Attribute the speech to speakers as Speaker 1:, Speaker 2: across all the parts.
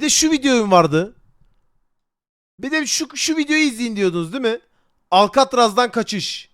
Speaker 1: Bir de şu videom vardı. Bir de şu şu videoyu izleyin diyordunuz değil mi? Alcatraz'dan kaçış.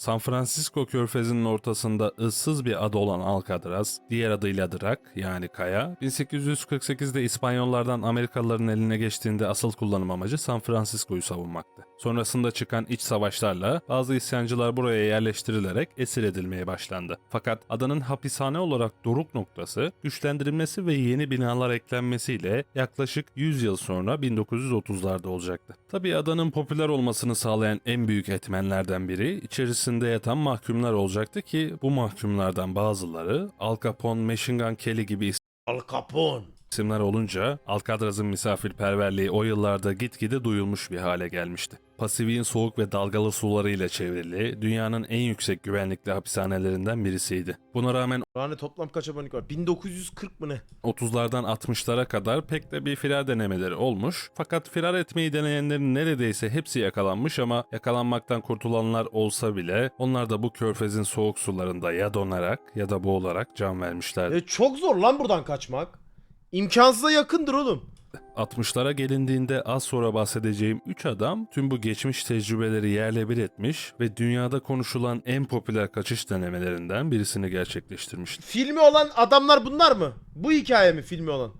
Speaker 2: San Francisco körfezinin ortasında ıssız bir ada olan Alcatraz, diğer adıyla Drak yani Kaya, 1848'de İspanyollardan Amerikalıların eline geçtiğinde asıl kullanım amacı San Francisco'yu savunmaktı. Sonrasında çıkan iç savaşlarla bazı isyancılar buraya yerleştirilerek esir edilmeye başlandı. Fakat adanın hapishane olarak doruk noktası güçlendirilmesi ve yeni binalar eklenmesiyle yaklaşık 100 yıl sonra 1930'larda olacaktı. Tabii adanın popüler olmasını sağlayan en büyük etmenlerden biri içerisinde yatan mahkumlar olacaktı ki bu mahkumlardan bazıları Al Capone, Machine Gun Kelly gibi
Speaker 1: Al Capone.
Speaker 2: isimler olunca Alcatraz'ın misafirperverliği o yıllarda gitgide duyulmuş bir hale gelmişti. Pasifik'in soğuk ve dalgalı sularıyla çevrili, dünyanın en yüksek güvenlikli hapishanelerinden birisiydi. Buna rağmen
Speaker 1: an toplam kaç abonelik var? 1940 mı ne?
Speaker 2: 30'lardan 60'lara kadar pek de bir firar denemeleri olmuş. Fakat firar etmeyi deneyenlerin neredeyse hepsi yakalanmış ama yakalanmaktan kurtulanlar olsa bile onlar da bu körfezin soğuk sularında ya donarak ya da boğularak can vermişlerdi.
Speaker 1: E çok zor lan buradan kaçmak. İmkansıza yakındır oğlum.
Speaker 2: 60'lara gelindiğinde az sonra bahsedeceğim 3 adam tüm bu geçmiş tecrübeleri yerle bir etmiş ve dünyada konuşulan en popüler kaçış denemelerinden birisini gerçekleştirmişlerdi.
Speaker 1: Filmi olan adamlar bunlar mı? Bu hikaye mi filmi olan?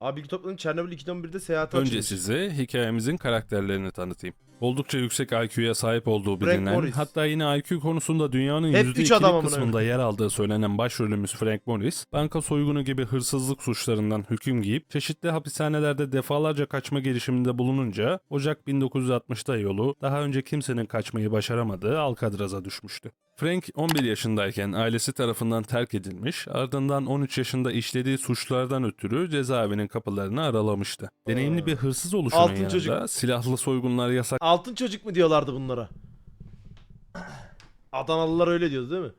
Speaker 1: Abi bilgi topladım Çernobil 2011'de seyahate
Speaker 2: Önce
Speaker 1: açılmış.
Speaker 2: size hikayemizin karakterlerini tanıtayım. Oldukça yüksek IQ'ya sahip olduğu bilinen,
Speaker 1: Morris.
Speaker 2: hatta yine IQ konusunda dünyanın
Speaker 1: Hep üç
Speaker 2: %2'lik
Speaker 1: adam amına
Speaker 2: kısmında yer aldığı söylenen başrolümüz Frank Morris, banka soygunu gibi hırsızlık suçlarından hüküm giyip çeşitli hapishanelerde defalarca kaçma girişiminde bulununca Ocak 1960'da yolu daha önce kimsenin kaçmayı başaramadığı Alcatraz'a düşmüştü. Frank 11 yaşındayken ailesi tarafından terk edilmiş, ardından 13 yaşında işlediği suçlardan ötürü cezaevinin kapılarını aralamıştı. Deneyimli bir hırsız oluşunun
Speaker 1: Altın
Speaker 2: yanında
Speaker 1: çocuk.
Speaker 2: silahlı soygunlar yasak
Speaker 1: Altın çocuk mu diyorlardı bunlara? Adanalılar öyle diyordu değil mi?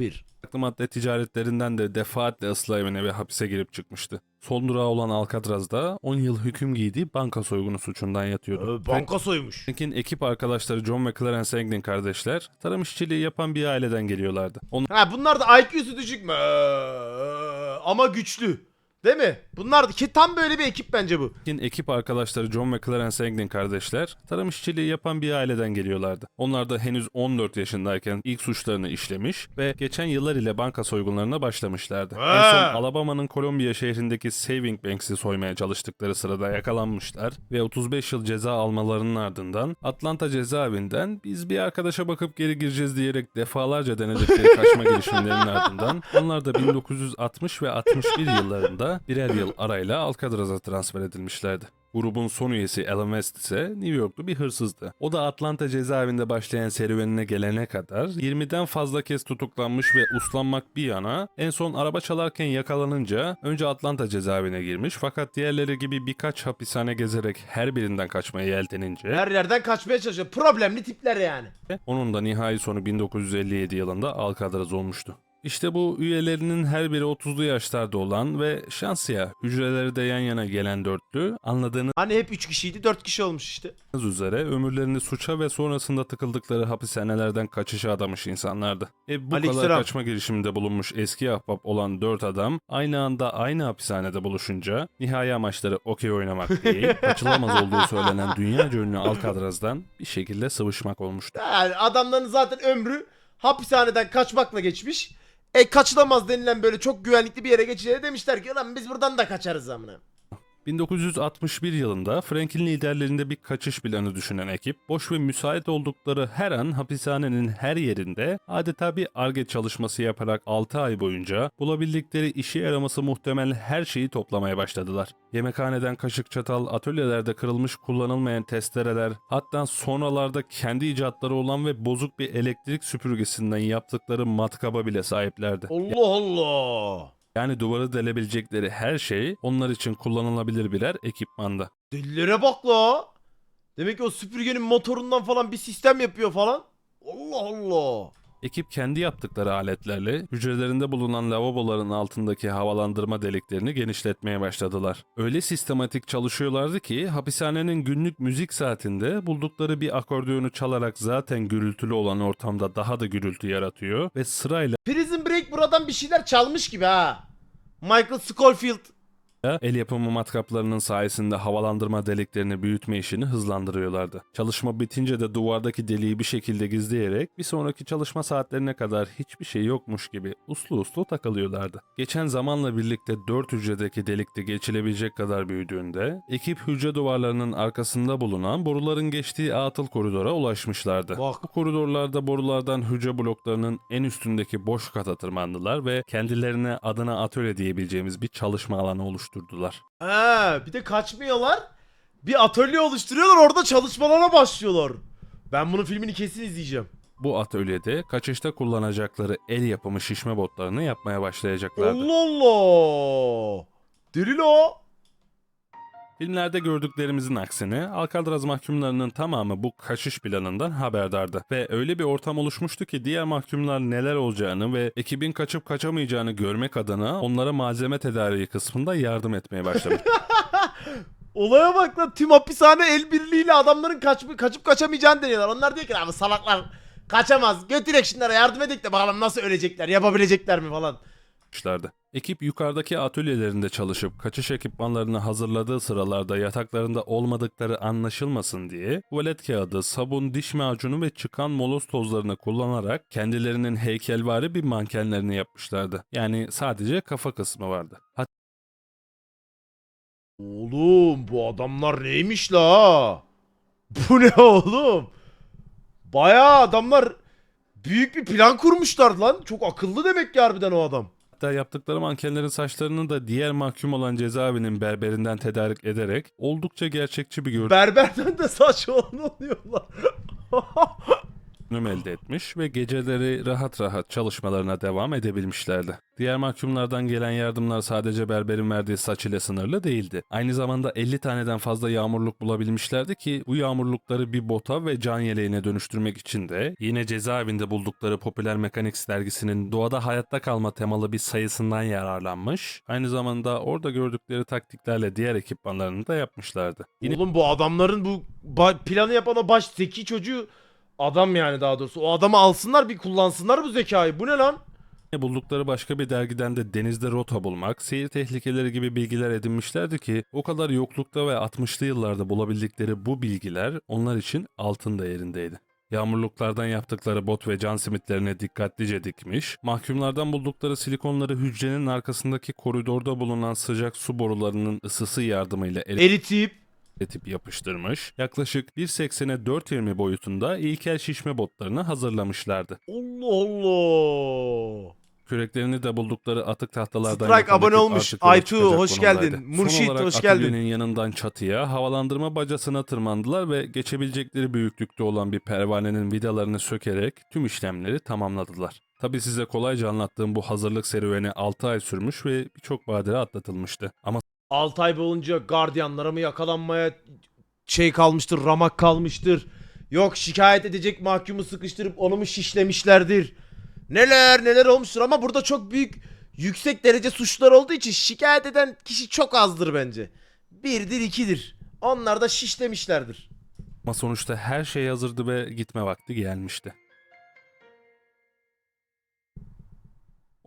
Speaker 1: 01.
Speaker 2: Farklı madde ticaretlerinden de defaatle ıslah evine ve hapise girip çıkmıştı. Son durağı olan Alcatraz'da 10 yıl hüküm giydiği banka soygunu suçundan yatıyordu.
Speaker 1: Ee, banka soymuş.
Speaker 2: Frank'in ekip arkadaşları John ve Clarence Anglin kardeşler tarım işçiliği yapan bir aileden geliyorlardı.
Speaker 1: Ha bunlar da IQ'su düşük mü? Ee, Ama güçlü. Değil mi? Bunlar ki tam böyle bir ekip bence bu.
Speaker 2: Ekip arkadaşları John ve Clarence Anglin kardeşler tarım işçiliği yapan bir aileden geliyorlardı. Onlar da henüz 14 yaşındayken ilk suçlarını işlemiş ve geçen yıllar ile banka soygunlarına başlamışlardı. En
Speaker 1: Ha.
Speaker 2: son Alabama'nın Columbia şehrindeki Saving Banks'i soymaya çalıştıkları sırada yakalanmışlar ve 35 yıl ceza almalarının ardından Atlanta cezaevinden biz bir arkadaşa bakıp geri gireceğiz diyerek defalarca denedikleri kaçma girişimlerinin ardından onlar da 1960 ve 61 yıllarında birer yıl arayla Alcatraz'a transfer edilmişlerdi. Grubun son üyesi Alan West ise New Yorklu bir hırsızdı. O da Atlanta cezaevinde başlayan serüvenine gelene kadar 20'den fazla kez tutuklanmış ve uslanmak bir yana en son araba çalarken yakalanınca önce Atlanta cezaevine girmiş fakat diğerleri gibi birkaç hapishane gezerek her birinden kaçmaya yeltenince
Speaker 1: Her yerden kaçmaya çalışıyor. Problemli tipler yani.
Speaker 2: onun da nihai sonu 1957 yılında Alcatraz olmuştu. İşte bu üyelerinin her biri 30'lu yaşlarda olan ve şansiya hücreleri de yan yana gelen dörtlü anladığınız
Speaker 1: Hani hep 3 kişiydi 4 kişi olmuş işte.
Speaker 2: üzere ömürlerini suça ve sonrasında tıkıldıkları hapishanelerden kaçışa adamış insanlardı. E bu
Speaker 1: Aleykümselam.
Speaker 2: kadar kaçma girişiminde bulunmuş eski ahbap olan dört adam aynı anda aynı hapishanede buluşunca nihai amaçları okey oynamak değil, kaçılamaz olduğu söylenen dünya ünlü Alcatraz'dan bir şekilde sıvışmak olmuştu.
Speaker 1: Yani adamların zaten ömrü hapishaneden kaçmakla geçmiş. E kaçılamaz denilen böyle çok güvenlikli bir yere geçince demişler ki lan biz buradan da kaçarız amına.
Speaker 2: 1961 yılında Frank'in liderliğinde bir kaçış planı düşünen ekip, boş ve müsait oldukları her an hapishanenin her yerinde adeta bir arge çalışması yaparak 6 ay boyunca bulabildikleri işe yaraması muhtemel her şeyi toplamaya başladılar. Yemekhaneden kaşık çatal, atölyelerde kırılmış kullanılmayan testereler, hatta sonralarda kendi icatları olan ve bozuk bir elektrik süpürgesinden yaptıkları matkaba bile sahiplerdi.
Speaker 1: Allah Allah.
Speaker 2: Yani duvarı delebilecekleri her şey onlar için kullanılabilir birer ekipmanda.
Speaker 1: Delilere bak la. Demek ki o süpürgenin motorundan falan bir sistem yapıyor falan. Allah Allah.
Speaker 2: Ekip kendi yaptıkları aletlerle hücrelerinde bulunan lavaboların altındaki havalandırma deliklerini genişletmeye başladılar. Öyle sistematik çalışıyorlardı ki hapishanenin günlük müzik saatinde buldukları bir akordiyonu çalarak zaten gürültülü olan ortamda daha da gürültü yaratıyor ve sırayla
Speaker 1: Prison Break buradan bir şeyler çalmış gibi ha. Michael Scofield.
Speaker 2: El yapımı matkaplarının sayesinde havalandırma deliklerini büyütme işini hızlandırıyorlardı. Çalışma bitince de duvardaki deliği bir şekilde gizleyerek bir sonraki çalışma saatlerine kadar hiçbir şey yokmuş gibi uslu uslu takılıyorlardı. Geçen zamanla birlikte 4 hücredeki delikte geçilebilecek kadar büyüdüğünde ekip hücre duvarlarının arkasında bulunan boruların geçtiği atıl koridora ulaşmışlardı.
Speaker 1: Bak.
Speaker 2: Bu koridorlarda borulardan hücre bloklarının en üstündeki boş kata tırmandılar ve kendilerine adına atölye diyebileceğimiz bir çalışma alanı oluşturdular.
Speaker 1: Ha, bir de kaçmıyorlar. Bir atölye oluşturuyorlar orada çalışmalara başlıyorlar. Ben bunun filmini kesin izleyeceğim.
Speaker 2: Bu atölyede kaçışta kullanacakları el yapımı şişme botlarını yapmaya başlayacaklardı.
Speaker 1: Allah Allah. Deli o.
Speaker 2: Filmlerde gördüklerimizin aksine Alcatraz mahkumlarının tamamı bu kaçış planından haberdardı. Ve öyle bir ortam oluşmuştu ki diğer mahkumlar neler olacağını ve ekibin kaçıp kaçamayacağını görmek adına onlara malzeme tedariği kısmında yardım etmeye başlamış.
Speaker 1: Olaya bak lan tüm hapishane el birliğiyle adamların kaç, kaçıp kaçamayacağını deniyorlar. Onlar diyor ki abi salaklar kaçamaz. Götürek şunlara yardım edek de bakalım nasıl ölecekler yapabilecekler mi falan.
Speaker 2: Yapmışlardı. Ekip yukarıdaki atölyelerinde çalışıp kaçış ekipmanlarını hazırladığı sıralarda yataklarında olmadıkları anlaşılmasın diye tuvalet kağıdı, sabun, diş macunu ve çıkan moloz tozlarını kullanarak kendilerinin heykelvari bir mankenlerini yapmışlardı. Yani sadece kafa kısmı vardı. Hatta
Speaker 1: Oğlum bu adamlar neymiş la? Bu ne oğlum? Bayağı adamlar büyük bir plan kurmuşlar lan. Çok akıllı demek ki harbiden o adam.
Speaker 2: Hatta yaptıkları mankenlerin saçlarını da diğer mahkum olan cezaevinin berberinden tedarik ederek oldukça gerçekçi bir görünüm
Speaker 1: Berberden de saç olan oluyorlar.
Speaker 2: elde etmiş ve geceleri rahat rahat çalışmalarına devam edebilmişlerdi. Diğer mahkumlardan gelen yardımlar sadece berberin verdiği saç ile sınırlı değildi. Aynı zamanda 50 taneden fazla yağmurluk bulabilmişlerdi ki bu yağmurlukları bir bota ve can yeleğine dönüştürmek için de yine cezaevinde buldukları Popüler Mechanics dergisinin doğada hayatta kalma temalı bir sayısından yararlanmış. Aynı zamanda orada gördükleri taktiklerle diğer ekipmanlarını da yapmışlardı. Yine
Speaker 1: Oğlum bu adamların bu planı yapan o baş zeki çocuğu adam yani daha doğrusu. O adamı alsınlar bir kullansınlar bu zekayı. Bu ne lan?
Speaker 2: buldukları başka bir dergiden de denizde rota bulmak, seyir tehlikeleri gibi bilgiler edinmişlerdi ki o kadar yoklukta ve 60'lı yıllarda bulabildikleri bu bilgiler onlar için altın değerindeydi. Yağmurluklardan yaptıkları bot ve can simitlerini dikkatlice dikmiş, mahkumlardan buldukları silikonları hücrenin arkasındaki koridorda bulunan sıcak su borularının ısısı yardımıyla
Speaker 1: Eritip
Speaker 2: eritip yapıştırmış, yaklaşık 1.80'e 4.20 boyutunda ilkel şişme botlarını hazırlamışlardı.
Speaker 1: Allah Allah.
Speaker 2: Küreklerini de buldukları atık tahtalardan
Speaker 1: Strike abone olmuş. Aytu, hoş geldin. Murşit,
Speaker 2: Son
Speaker 1: hoş geldin.
Speaker 2: atölyenin yanından çatıya havalandırma bacasına tırmandılar ve geçebilecekleri büyüklükte olan bir pervanenin vidalarını sökerek tüm işlemleri tamamladılar. Tabi size kolayca anlattığım bu hazırlık serüveni 6 ay sürmüş ve birçok badire atlatılmıştı. Ama
Speaker 1: 6 ay boyunca gardiyanlara mı yakalanmaya şey kalmıştır, ramak kalmıştır. Yok şikayet edecek mahkumu sıkıştırıp onu mu şişlemişlerdir. Neler neler olmuştur ama burada çok büyük yüksek derece suçlar olduğu için şikayet eden kişi çok azdır bence. Birdir ikidir. Onlar da şişlemişlerdir.
Speaker 2: ama sonuçta her şey hazırdı ve gitme vakti gelmişti.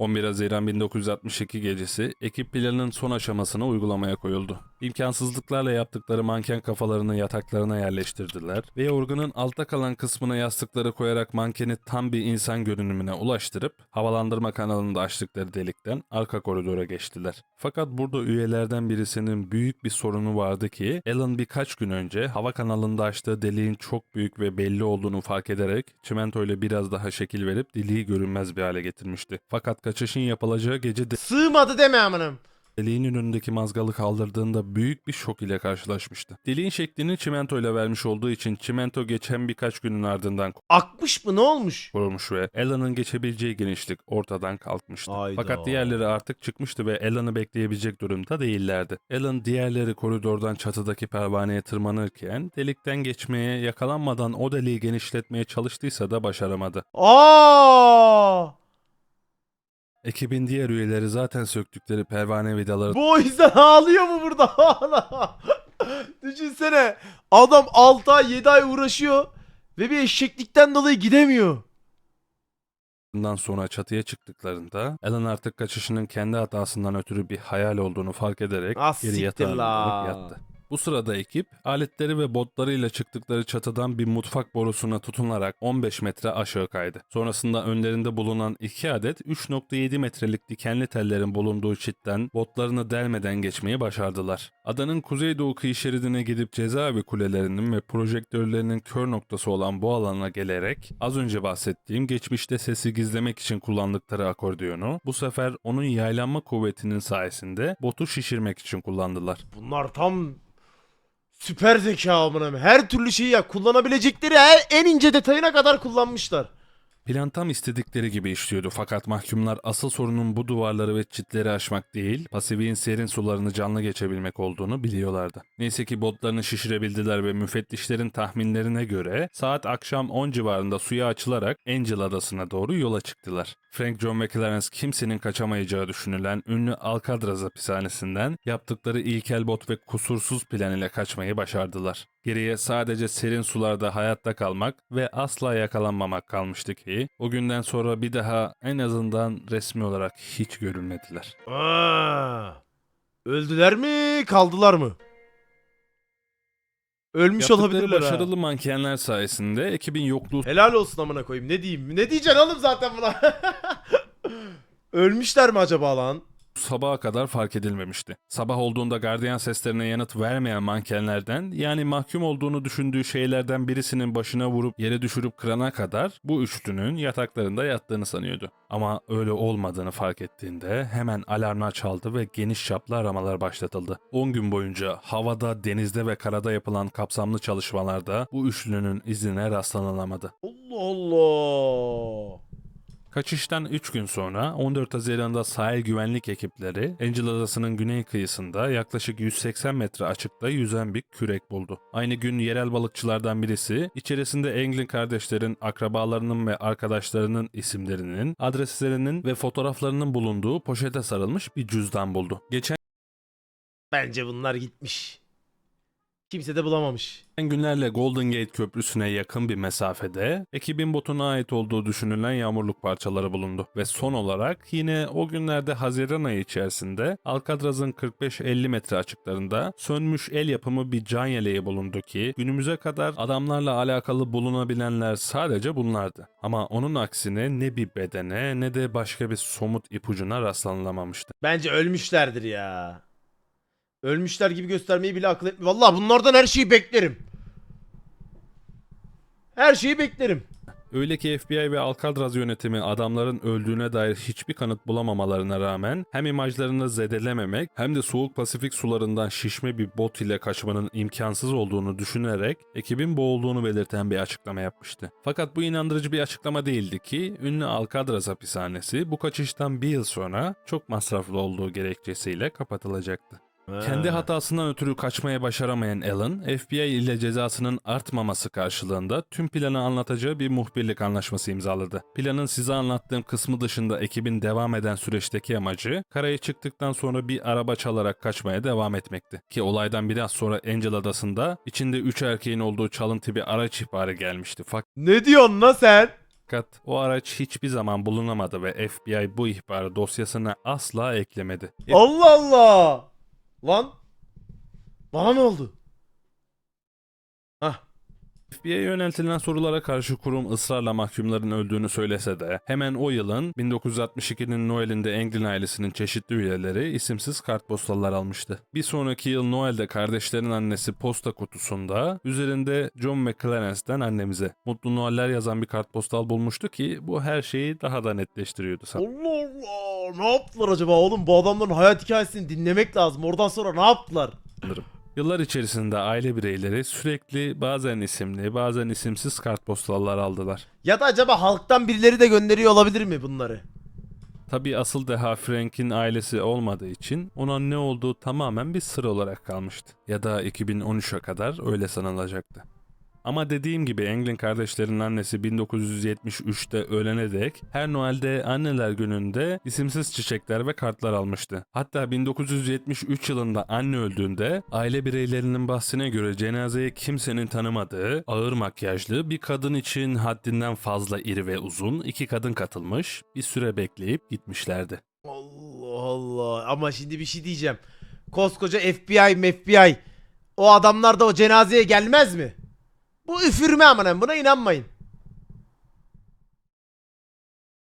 Speaker 2: 11 Haziran 1962 gecesi ekip planının son aşamasına uygulamaya koyuldu. İmkansızlıklarla yaptıkları manken kafalarını yataklarına yerleştirdiler ve yorganın altta kalan kısmına yastıkları koyarak mankeni tam bir insan görünümüne ulaştırıp havalandırma kanalında açtıkları delikten arka koridora geçtiler. Fakat burada üyelerden birisinin büyük bir sorunu vardı ki Alan birkaç gün önce hava kanalında açtığı deliğin çok büyük ve belli olduğunu fark ederek çimento ile biraz daha şekil verip deliği görünmez bir hale getirmişti. Fakat kaçışın yapılacağı gece de
Speaker 1: Sığmadı deme amınım.
Speaker 2: Deliğin önündeki mazgalı kaldırdığında büyük bir şok ile karşılaşmıştı. Deliğin şeklini çimentoyla vermiş olduğu için çimento geçen birkaç günün ardından
Speaker 1: Akmış mı ne olmuş?
Speaker 2: kurulmuş ve Alan'ın geçebileceği genişlik ortadan kalkmıştı.
Speaker 1: Hayda.
Speaker 2: Fakat diğerleri artık çıkmıştı ve Alan'ı bekleyebilecek durumda değillerdi. Alan diğerleri koridordan çatıdaki pervaneye tırmanırken delikten geçmeye yakalanmadan o deliği genişletmeye çalıştıysa da başaramadı.
Speaker 1: Aa!
Speaker 2: Ekibin diğer üyeleri zaten söktükleri pervane vidaları
Speaker 1: Bu o yüzden ağlıyor mu burada? Düşünsene. Adam 6 ay 7 ay uğraşıyor ve bir eşeklikten dolayı gidemiyor.
Speaker 2: Bundan sonra çatıya çıktıklarında Alan artık kaçışının kendi hatasından ötürü bir hayal olduğunu fark ederek
Speaker 1: Ah,
Speaker 2: geri
Speaker 1: siktir
Speaker 2: yatağına
Speaker 1: la.
Speaker 2: dönüp yattı. Bu sırada ekip aletleri ve botlarıyla çıktıkları çatıdan bir mutfak borusuna tutunarak 15 metre aşağı kaydı. Sonrasında önlerinde bulunan 2 adet 3.7 metrelik dikenli tellerin bulunduğu çitten botlarını delmeden geçmeyi başardılar. Adanın kuzeydoğu kıyı şeridine gidip cezaevi kulelerinin ve projektörlerinin kör noktası olan bu alana gelerek az önce bahsettiğim geçmişte sesi gizlemek için kullandıkları akordiyonu bu sefer onun yaylanma kuvvetinin sayesinde botu şişirmek için kullandılar.
Speaker 1: Bunlar tam süper zeka amına. Her türlü şeyi ya kullanabilecekleri her en ince detayına kadar kullanmışlar.
Speaker 2: Plan tam istedikleri gibi işliyordu fakat mahkumlar asıl sorunun bu duvarları ve çitleri aşmak değil, Pasifik'in serin sularını canlı geçebilmek olduğunu biliyorlardı. Neyse ki botlarını şişirebildiler ve müfettişlerin tahminlerine göre saat akşam 10 civarında suya açılarak Angel Adası'na doğru yola çıktılar. Frank John ve Clarence kimsenin kaçamayacağı düşünülen ünlü Alcatraz hapishanesinden yaptıkları ilkel bot ve kusursuz plan ile kaçmayı başardılar. Geriye sadece serin sularda hayatta kalmak ve asla yakalanmamak kalmıştı ki o günden sonra bir daha en azından resmi olarak hiç görülmediler.
Speaker 1: Aa, öldüler mi kaldılar mı? Ölmüş
Speaker 2: Yaptıkları
Speaker 1: olabilirler ha.
Speaker 2: başarılı mankenler sayesinde ekibin yokluğu
Speaker 1: Helal olsun amına koyayım. Ne diyeyim? Ne diyeceksin oğlum zaten buna? Ölmüşler mi acaba lan?
Speaker 2: Sabaha kadar fark edilmemişti. Sabah olduğunda gardiyan seslerine yanıt vermeyen mankenlerden yani mahkum olduğunu düşündüğü şeylerden birisinin başına vurup yere düşürüp kırana kadar bu üçlünün yataklarında yattığını sanıyordu. Ama öyle olmadığını fark ettiğinde hemen alarmlar çaldı ve geniş çaplı aramalar başlatıldı. 10 gün boyunca havada, denizde ve karada yapılan kapsamlı çalışmalarda bu üçlünün izine rastlanılamadı.
Speaker 1: Allah Allah.
Speaker 2: Kaçıştan 3 gün sonra 14 Haziran'da sahil güvenlik ekipleri Angel Adası'nın güney kıyısında yaklaşık 180 metre açıkta yüzen bir kürek buldu. Aynı gün yerel balıkçılardan birisi içerisinde Anglin kardeşlerin akrabalarının ve arkadaşlarının isimlerinin, adreslerinin ve fotoğraflarının bulunduğu poşete sarılmış bir cüzdan buldu. Geçen
Speaker 1: Bence bunlar gitmiş. Kimse de bulamamış.
Speaker 2: günlerle Golden Gate Köprüsü'ne yakın bir mesafede ekibin botuna ait olduğu düşünülen yağmurluk parçaları bulundu. Ve son olarak yine o günlerde Haziran ayı içerisinde Alcatraz'ın 45-50 metre açıklarında sönmüş el yapımı bir can yeleği bulundu ki günümüze kadar adamlarla alakalı bulunabilenler sadece bunlardı. Ama onun aksine ne bir bedene ne de başka bir somut ipucuna rastlanılamamıştı.
Speaker 1: Bence ölmüşlerdir ya. Ölmüşler gibi göstermeyi bile akıl etmiyor. Valla bunlardan her şeyi beklerim. Her şeyi beklerim.
Speaker 2: Öyle ki FBI ve Alcatraz yönetimi adamların öldüğüne dair hiçbir kanıt bulamamalarına rağmen hem imajlarını zedelememek hem de soğuk Pasifik sularından şişme bir bot ile kaçmanın imkansız olduğunu düşünerek ekibin boğulduğunu belirten bir açıklama yapmıştı. Fakat bu inandırıcı bir açıklama değildi ki ünlü Alcatraz hapishanesi bu kaçıştan bir yıl sonra çok masraflı olduğu gerekçesiyle kapatılacaktı. Kendi hatasından ötürü kaçmaya başaramayan Alan, FBI ile cezasının artmaması karşılığında tüm planı anlatacağı bir muhbirlik anlaşması imzaladı. Planın size anlattığım kısmı dışında ekibin devam eden süreçteki amacı, karaya çıktıktan sonra bir araba çalarak kaçmaya devam etmekti. Ki olaydan biraz sonra Angel Adası'nda içinde 3 erkeğin olduğu çalıntı bir araç ihbarı gelmişti.
Speaker 1: Ne diyorsun lan sen?
Speaker 2: Fakat o araç hiçbir zaman bulunamadı ve FBI bu ihbarı dosyasına asla eklemedi.
Speaker 1: Allah Allah. Lan. Bana ne oldu?
Speaker 2: FBI'ye yöneltilen sorulara karşı kurum ısrarla mahkumların öldüğünü söylese de hemen o yılın 1962'nin Noel'inde Anglin ailesinin çeşitli üyeleri isimsiz kartpostallar almıştı. Bir sonraki yıl Noel'de kardeşlerin annesi posta kutusunda üzerinde John ve Clarence'den annemize Mutlu Noeller yazan bir kartpostal bulmuştu ki bu her şeyi daha da netleştiriyordu sanırım.
Speaker 1: Allah Allah. Ne yaptılar acaba oğlum? Bu adamların hayat hikayesini dinlemek lazım. Oradan sonra ne yaptılar?
Speaker 2: Yıllar içerisinde aile bireyleri sürekli bazen isimli bazen isimsiz kartpostallar aldılar.
Speaker 1: Ya da acaba halktan birileri de gönderiyor olabilir mi bunları?
Speaker 2: Tabii asıl deha Frank'in ailesi olmadığı için ona ne olduğu tamamen bir sır olarak kalmıştı. Ya da 2013'e kadar öyle sanılacaktı. Ama dediğim gibi Anglin kardeşlerin annesi 1973'te ölene dek her Noel'de anneler gününde isimsiz çiçekler ve kartlar almıştı. Hatta 1973 yılında anne öldüğünde aile bireylerinin bahsine göre cenazeye kimsenin tanımadığı ağır makyajlı bir kadın için haddinden fazla iri ve uzun iki kadın katılmış bir süre bekleyip gitmişlerdi.
Speaker 1: Allah Allah. Ama şimdi bir şey diyeceğim. Koskoca FBI, FBI. O adamlar da o cenazeye gelmez mi? Bu üfürme amına buna inanmayın.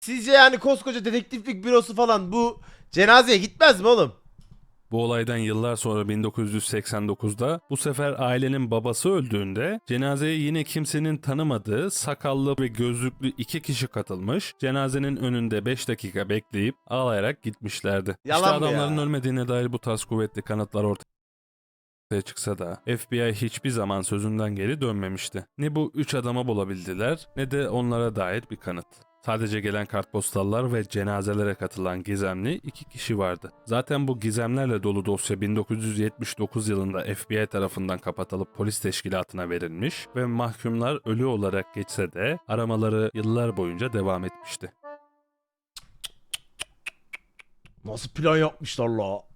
Speaker 1: Sizce yani koskoca dedektiflik bürosu falan bu cenazeye gitmez mi oğlum?
Speaker 2: Bu olaydan yıllar sonra 1989'da bu sefer ailenin babası öldüğünde cenazeye yine kimsenin tanımadığı sakallı ve gözlüklü iki kişi katılmış. Cenazenin önünde 5 dakika bekleyip ağlayarak gitmişlerdi.
Speaker 1: Yalan
Speaker 2: işte adamların
Speaker 1: ya?
Speaker 2: ölmediğine dair bu tarz kuvvetli kanıtlar ortaya çıksa da FBI hiçbir zaman sözünden geri dönmemişti. Ne bu üç adama bulabildiler ne de onlara dair bir kanıt. Sadece gelen kartpostallar ve cenazelere katılan gizemli iki kişi vardı. Zaten bu gizemlerle dolu dosya 1979 yılında FBI tarafından kapatılıp polis teşkilatına verilmiş ve mahkumlar ölü olarak geçse de aramaları yıllar boyunca devam etmişti.
Speaker 1: Nasıl plan yapmışlar la?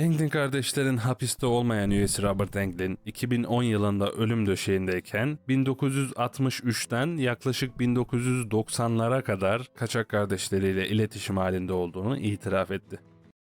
Speaker 2: Anglin kardeşlerin hapiste olmayan üyesi Robert Anglin 2010 yılında ölüm döşeğindeyken 1963'ten yaklaşık 1990'lara kadar kaçak kardeşleriyle iletişim halinde olduğunu itiraf etti.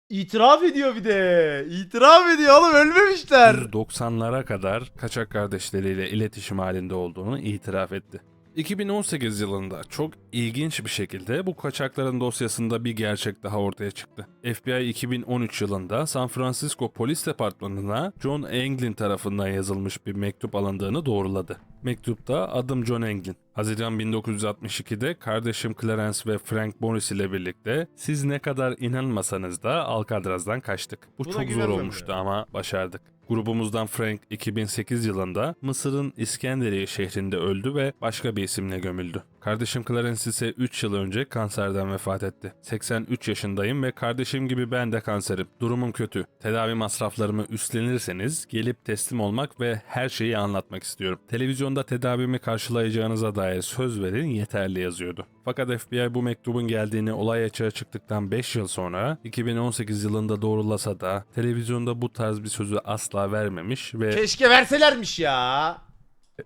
Speaker 1: İtiraf ediyor bir de. İtiraf ediyor oğlum ölmemişler.
Speaker 2: 90'lara kadar kaçak kardeşleriyle iletişim halinde olduğunu itiraf etti. 2018 yılında çok ilginç bir şekilde bu kaçakların dosyasında bir gerçek daha ortaya çıktı. FBI 2013 yılında San Francisco Polis Departmanı'na John Anglin tarafından yazılmış bir mektup alındığını doğruladı. Mektupta adım John Anglin. Haziran 1962'de kardeşim Clarence ve Frank Morris ile birlikte siz ne kadar inanmasanız da Alcatraz'dan kaçtık. Bu
Speaker 1: Buna
Speaker 2: çok zor olmuştu
Speaker 1: ya.
Speaker 2: ama başardık. Grubumuzdan Frank 2008 yılında Mısır'ın İskenderiye şehrinde öldü ve başka bir isimle gömüldü. Kardeşim Clarence ise 3 yıl önce kanserden vefat etti. 83 yaşındayım ve kardeşim gibi ben de kanserim. Durumum kötü. Tedavi masraflarımı üstlenirseniz gelip teslim olmak ve her şeyi anlatmak istiyorum. Televizyonda tedavimi karşılayacağınıza dair söz verin yeterli yazıyordu. Fakat FBI bu mektubun geldiğini olay açığa çıktıktan 5 yıl sonra 2018 yılında doğrulasa da televizyonda bu tarz bir sözü asla vermemiş ve
Speaker 1: Keşke verselermiş ya.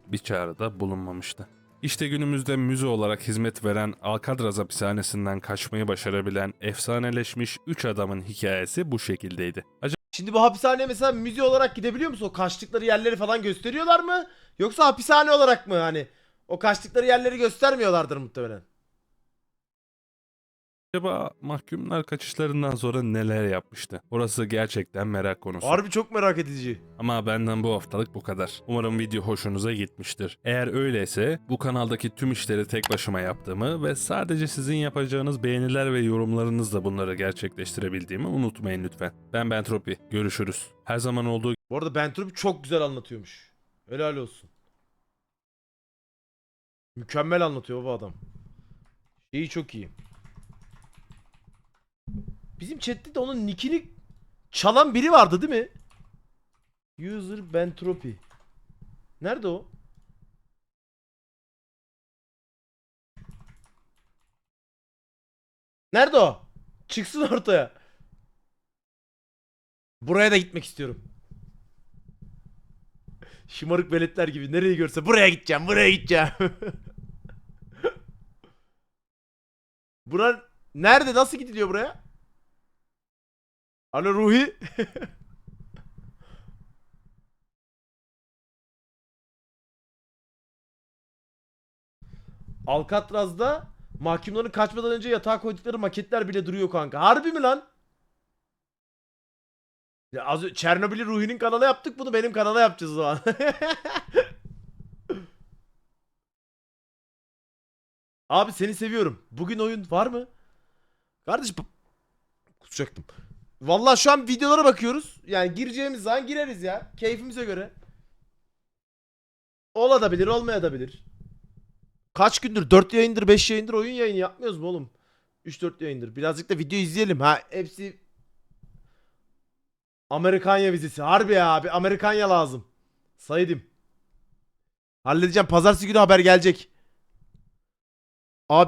Speaker 2: bir çağrıda bulunmamıştı. İşte günümüzde müze olarak hizmet veren Alcatraz hapishanesinden kaçmayı başarabilen efsaneleşmiş 3 adamın hikayesi bu şekildeydi.
Speaker 1: Şimdi bu hapishaneye mesela müze olarak gidebiliyor musun? O kaçtıkları yerleri falan gösteriyorlar mı? Yoksa hapishane olarak mı hani? O kaçtıkları yerleri göstermiyorlardır muhtemelen.
Speaker 2: Acaba mahkumlar kaçışlarından sonra neler yapmıştı? Orası gerçekten merak konusu.
Speaker 1: Harbi çok merak edici.
Speaker 2: Ama benden bu haftalık bu kadar. Umarım video hoşunuza gitmiştir. Eğer öyleyse bu kanaldaki tüm işleri tek başıma yaptığımı ve sadece sizin yapacağınız beğeniler ve yorumlarınızla bunları gerçekleştirebildiğimi unutmayın lütfen. Ben Bentropi. Görüşürüz. Her zaman olduğu
Speaker 1: Bu arada Bentrup çok güzel anlatıyormuş. Helal olsun. Mükemmel anlatıyor bu adam. Şeyi çok iyi. Bizim chatte de onun nickini çalan biri vardı değil mi? User Bentropi. Nerede o? Nerede o? Çıksın ortaya. Buraya da gitmek istiyorum. Şımarık veletler gibi nereyi görse buraya gideceğim, buraya gideceğim. Bura Nerede? Nasıl gidiliyor buraya? Alo Ruhi. Alcatraz'da mahkumların kaçmadan önce yatağa koydukları maketler bile duruyor kanka. Harbi mi lan? Ya az Çernobil'i Ruhi'nin kanala yaptık bunu benim kanala yapacağız o zaman. Abi seni seviyorum. Bugün oyun var mı? Kardeşim kusacaktım. Vallahi şu an videolara bakıyoruz. Yani gireceğimiz zaman gireriz ya. Keyfimize göre. Ola da bilir, olmaya da bilir. Kaç gündür? 4 yayındır, 5 yayındır oyun yayını yapmıyoruz mu oğlum? 3-4 yayındır. Birazcık da video izleyelim. Ha hepsi Amerikanya vizesi. Harbi ya abi Amerikanya lazım. Saydım. Halledeceğim. Pazartesi günü haber gelecek. Abi